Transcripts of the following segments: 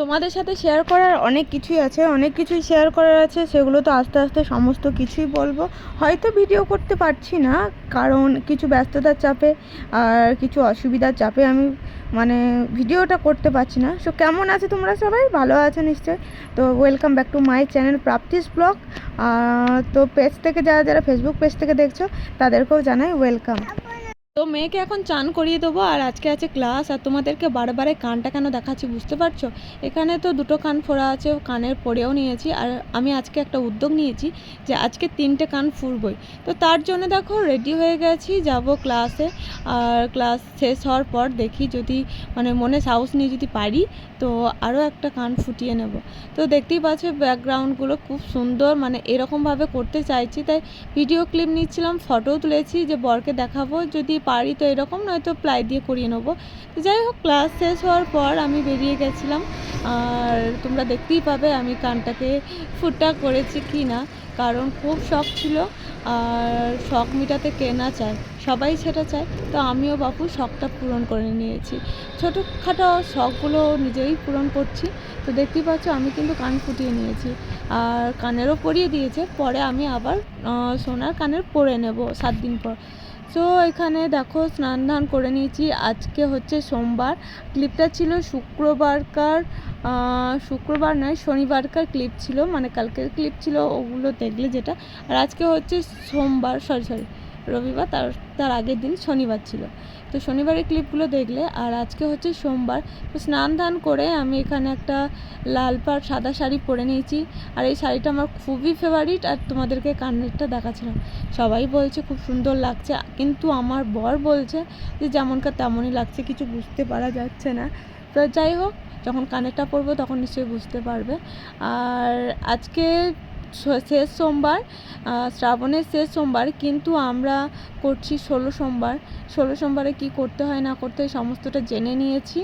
তোমাদের সাথে শেয়ার করার অনেক কিছুই আছে, অনেক কিছুই শেয়ার করার আছে, সেগুলো তো আস্তে আস্তে সমস্ত কিছুই বলব। হয়তো ভিডিও করতে পারছি না, কারণ কিছু ব্যস্ততার চাপে আর কিছু অসুবিধার চাপে আমি মানে ভিডিওটা করতে পারছি না। সো কেমন আছে তোমরা সবাই? ভালো আছো নিশ্চয়ই? তো welcome back to my channel Prapti's blog তো পেজ থেকে যারা যারা ফেসবুক পেজ থেকে দেখছ, তাদেরকেও জানাই ওয়েলকাম তো মেয়েকে এখন চান করিয়ে দেবো, আর আজকে আছে ক্লাস, আর তোমাদেরকে বারবারে কানটা কেন দেখাচ্ছি বুঝতে পারছ? এখানে তো দুটো কান ফোড়া আছে কানের পরেও নিয়েছি, আর আমি আজকে একটা উদ্যোগ নিয়েছি যে আজকে তিনটে কান ফুরবই। তো তার জন্য দেখো রেডি হয়ে গেছি, যাব ক্লাসে আর ক্লাস শেষ হওয়ার পর দেখি যদি মানে মনে সাহস নিয়ে যদি পারি, তো আরও একটা কান ফুটিয়ে নেব। তো দেখতেই পাচ্ছ ব্যাকগ্রাউন্ডগুলো খুব সুন্দর মানে এরকমভাবে করতে চাইছি, তাই ভিডিও ক্লিপ নিচ্ছিলাম ফটোও তুলেছি যে বরকে দেখাবো, যদি পারি, তো এরকম নয়তো প্লাই দিয়ে করিয়ে নেব। তো যাই হোক ক্লাস শেষ হওয়ার পর আমি বেরিয়ে গেছিলাম। আর তোমরা দেখতেই পাবে আমি কানটাকে ফুটা করেছি কি না, কারণ খুব শখ ছিল। আর শখ মিটাতে কেনা চায়, সবাই সেটা চায়। তো আমিও বাপু শখটা পূরণ করে নিয়েছি। ছোটোখাটো শখগুলো নিজেই পূরণ করছি। তো দেখতেই পাচ্ছ আমি কিন্তু কান ফুটিয়ে নিয়েছি। আর কানেরও পরিয়ে দিয়েছে, পরে আমি আবার সোনার কানের পরে নেব সাত দিন পর। তো এখানে দেখো স্নান ধান করে নিয়েছি। আজকে হচ্ছে সোমবার। ক্লিপটা ছিল শুক্রবারকার শুক্রবার নয়, শনিবারকার ক্লিপ ছিল। মানে কালকের ক্লিপ ছিল, ওগুলো দেখলে যেটা। আর আজকে হচ্ছে সোমবার সরি সরি রবিবার, তার তার আগের দিন শনিবার ছিল। তো শনিবারের ক্লিপগুলো দেখলে, আর আজকে হচ্ছে সোমবার, তো স্নান ধান করে আমি এখানে একটা লাল পাড় সাদা শাড়ি পরে নিয়েছি। আর এই শাড়িটা আমার খুবই ফেভারিট আর তোমাদেরকে কানেরটা দেখাচ্ছিলাম। সবাই বলছে খুব সুন্দর লাগছে, কিন্তু আমার বর বলছে যে যেমনকার তেমনই লাগছে, কিছু বুঝতে পারা যাচ্ছে না। তো যাই হোক, যখন কানেরটা পরবো তখন নিশ্চয়ই বুঝতে পারবে। আর আজকে শেষ সোমবার শ্রাবণের শেষ সোমবার, কিন্তু আমরা করছি ষোলো সোমবার। ষোলো সোমবারে কি করতে হয়, না করতে হয়, সমস্তটা জেনে নিয়েছি।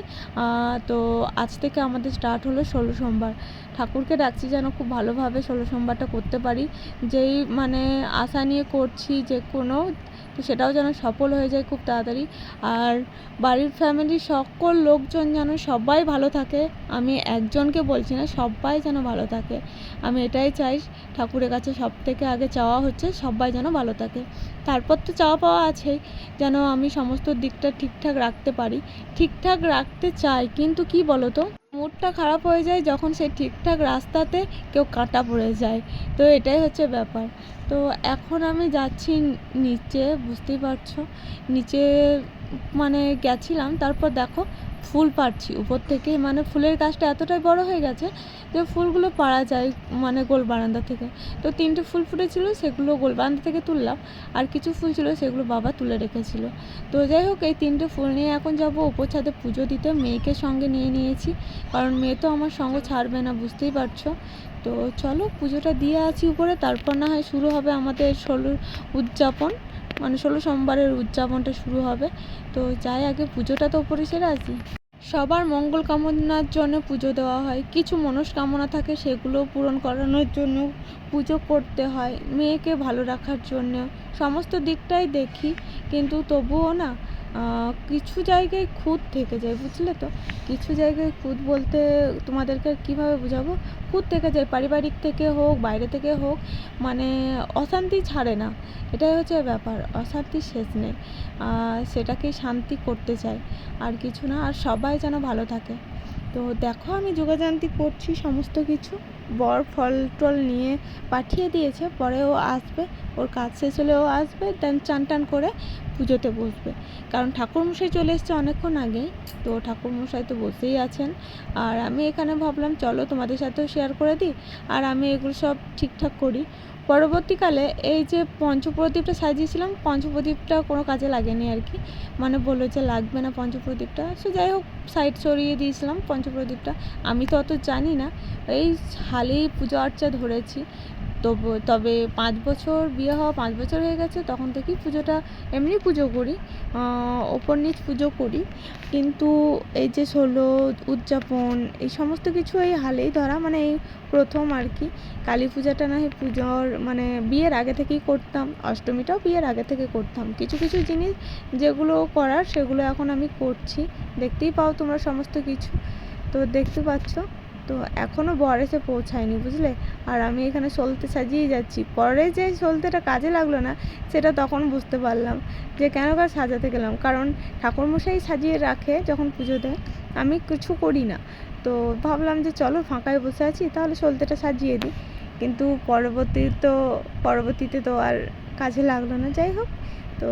তো আজ থেকে আমাদের স্টার্ট হলো ষোলো সোমবার। ঠাকুরকে ডাকছি যেন খুব ভালোভাবে ষোলো সোমবারটা করতে পারি। যেই মানে আশা নিয়ে করছি যে কোনো তো সেটাও যেন সফল হয়ে যায় খুব তাড়াতাড়ি। আর বাড়ির ফ্যামিলির সকল লোকজন যেন সবাই ভালো থাকে, আমি একজনকে বলছি না, সবাই যেন ভালো থাকে। আমি এটাই চাই, ঠাকুরের কাছে সব থেকে আগে চাওয়া হচ্ছে সবাই যেন ভালো থাকে। তারপর তো চাওয়া পাওয়া আছেই, যেন আমি সমস্ত দিকটা ঠিকঠাক রাখতে পারি। ঠিকঠাক রাখতে চাই, কিন্তু কি বলো তো মুডটা খারাপ হয়ে যায় যখন সে ঠিকঠাক রাস্তাতে কেউ কাটা পড়ে যায়। তো এটাই হচ্ছে ব্যাপার। তো এখন আমি যাচ্ছি নিচে, বুঝতেই পারছ? নিচে মানে গেছিলাম, তারপর দেখো ফুল পাড়ছি। উপর থেকে মানে ফুলের গাছটা এতটাই বড় হয়ে গেছে যে ফুলগুলো পাড়া যায় মানে গোল বারান্দা থেকে। তো তিনটে ফুল ফুটেছিল, সেগুলো গোল বারান্দা থেকে তুললাম। আর কিছু ফুল ছিল, সেগুলো বাবা তুলে রেখেছিল। তো যাই হোক, এই তিনটে ফুল নিয়ে এখন যাব উপর ছাদে পুজো দিতে। মেয়েকে সঙ্গে নিয়ে নিয়েছি, কারণ মেয়ে তো আমার সঙ্গ ছাড়বে না, বুঝতেই পারছ। তো চলো পুজোটা দিয়ে আছি উপরে, তারপর না হয় শুরু হবে আমাদের ষোলো উদযাপন। মানে ষোলো সোমবারের উদযাপনটা শুরু হবে। তো যাই, আগে পুজোটা তো উপরে সেরে আসি। সবার মঙ্গল কামনার জন্য পুজো দেওয়া হয়। কিছু মনস্কামনা থাকে, সেগুলো পূরণ করানোর জন্য পুজো করতে হয়। মেয়েকে ভালো রাখার জন্য সমস্ত দিকটাই দেখি, কিন্তু তবুও না কিছু জায়গায় খুঁত থেকে যায়, বুঝলে তো? কিছু জায়গায় খুঁত বলতে তোমাদেরকে কীভাবে বোঝাবো? খুঁত থেকে যায়, পারিবারিক থেকে হোক, বাইরে থেকে হোক মানে অশান্তি ছাড়ে না। এটাই হচ্ছে ব্যাপার, অশান্তি শেষ নেই। আর সেটাকেই শান্তি করতে চাই, আর কিছু না, আর সবাই যেন ভালো থাকে। তো দেখো আমি যোগাযান্তি করছি সমস্ত কিছু। বর ফল টল নিয়ে পাঠিয়ে দিয়েছে, পরে ও আসবে, ওর কাজ শেষ হলে ও আসবে, দেন চান টান করে পুজোতে বসবে। কারণ ঠাকুরমশাই চলে এসছে অনেকক্ষণ আগেই, তো ঠাকুরমশাই তো বসেই আছেন। আর আমি এখানে ভাবলাম, চলো তোমাদের সাথেও শেয়ার করে দিই, আর আমি এগুলো সব ঠিকঠাক করি। পরবর্তীকালে এই যে পঞ্চপ্রদীপটা সাজিয়েছিলাম, পঞ্চপ্রদীপটা কোনো কাজে লাগেনি আর কি। মানে বলল যে লাগবে না পঞ্চপ্রদীপটা। সে যাই হোক সাইড সরিয়ে দিয়েছিলাম পঞ্চপ্রদীপটা। আমি তো অত জানি না। এই হালেই পুজো আর্চা ধরেছি। তবু, তবে পাঁচ বছর বিয়ে হওয়া পাঁচ বছর হয়ে গেছে, তখন থেকেই পুজোটা এমনি পুজো করি ওপর নিচ পুজো করি। কিন্তু এই যে ষোলো, উদযাপন, এই সমস্ত কিছু এই হালেই ধরা মানে এই প্রথম আর কি। কালী পূজাটা না হয় পুজোর মানে বিয়ের আগে থেকেই করতাম, অষ্টমীটাও বিয়ের আগে থেকে করতাম। কিছু কিছু জিনিস যেগুলো করার সেগুলো এখন আমি করছি। দেখতেই পাও তোমরা সমস্ত কিছু। তো দেখতে পাচ্ছ? তো এখনও বর এসে পৌঁছায়নি, বুঝলে? আর আমি এখানে সলতে সাজিয়ে যাচ্ছি। পরে যে সলতেটা কাজে লাগল না, সেটা তখন বুঝতে পারলাম যে কেন কার সাজাতে গেলাম। কারণ ঠাকুরমশাই সাজিয়ে রাখে যখন পুজো দেয়, আমি কিছু করি না। তো ভাবলাম যে চলো ফাঁকায় বসে আছি, তাহলে সলতেটা সাজিয়ে দিই। কিন্তু পরবর্তী তো, পরবর্তীতে তো আর কাজে লাগল না, যাই হোক। তো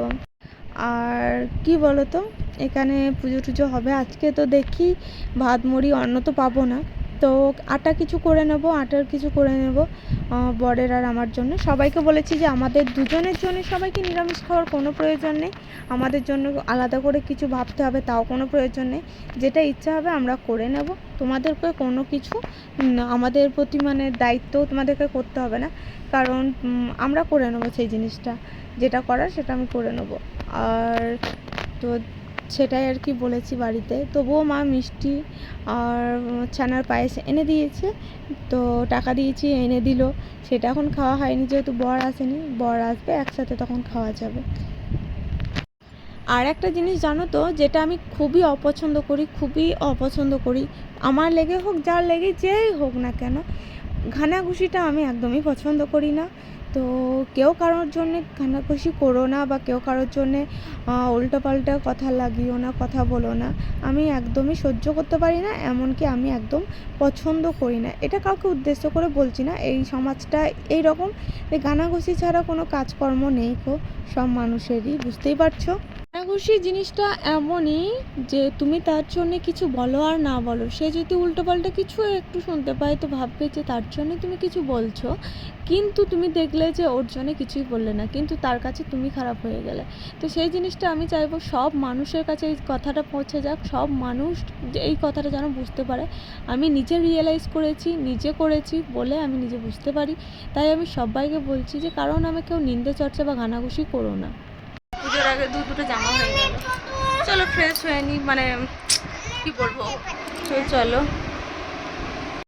আর কি বলো তো এখানে পুজো টুজো হবে আজকে, তো দেখি। ভাত মুড়ি অন্ন তো পাবো না। তো আটা কিছু করে নেব, আটার কিছু করে নেব বরের আর আমার জন্য। সবাইকে বলেছি যে আমাদের দুজনের জন্য সবাইকে নিরামিষ খাওয়ার কোনো প্রয়োজন নেই। আমাদের জন্য আলাদা করে কিছু ভাবতে হবে, তাও কোনো প্রয়োজন নেই। যেটা ইচ্ছা হবে আমরা করে নেব। তোমাদেরকে কোনো কিছু আমাদের প্রতি মানে দায়িত্ব তোমাদেরকে করতে হবে না। কারণ আমরা করে নেব সেই জিনিসটা। যেটা করার সেটা আমি করে নেব। আর তো সেটাই আর কি বলেছি বাড়িতে। তবুও মা মিষ্টি আর ছানার পায়েস এনে দিয়েছে। তো টাকা দিয়েছি, এনে দিল। সেটা এখন খাওয়া হয়নি, যেহেতু বর আসেনি, বর আসবে, একসাথে তখন খাওয়া যাবে। আর একটা জিনিস জানো তো, যেটা আমি খুবই অপছন্দ করি, খুবই অপছন্দ করি, আমার লেগে হোক, যার লেগে যেই হোক না কেন, ঘানাঘুষিটা আমি একদমই পছন্দ করি না। তো কেউ কারোর জন্যে ঘানাঘুষি করো না বা কেউ কারোর জন্যে উল্টোপাল্টা কথা লাগিও না, কথা বলো না। আমি একদমই সহ্য করতে পারি না, এমনকি আমি একদম পছন্দ করি না। এটা কাউকে উদ্দেশ্য করে বলছি না, এই সমাজটা এই রকম যে গানাঘুষি ছাড়া কোনো কাজকর্ম নেই কো সব মানুষেরই, বুঝতেই পারছ? কানাঘুষি জিনিসটা এমনই যে তুমি তার জন্য কিছু বলো আর না বলো। সে যদি উল্টোপাল্টা কিছু একটু শুনতে পায় তো ভাববে যে তার জন্য তুমি কিছু বলছো। কিন্তু তুমি দেখলে যে ওর জন্য কিছুই বললে না। কিন্তু তার কাছে তুমি খারাপ হয়ে গেলে। তো সেই জিনিসটা আমি চাইব সব মানুষের কাছে এই কথাটা পৌঁছে যাক। সব মানুষ এই কথাটা যেন বুঝতে পারে। আমি নিজে রিয়েলাইজ করেছি, নিজে করেছি বলে আমি নিজে বুঝতে পারি। তাই আমি সবাইকে বলছি যে কারণ আমি কেউ নিন্দে চর্চা বা গানাঘুষি করো না। আগে দু দুটো জামা হয়ে গেল। চলো ফ্রেশ হয়ে নি মানে কি বলব? চলো।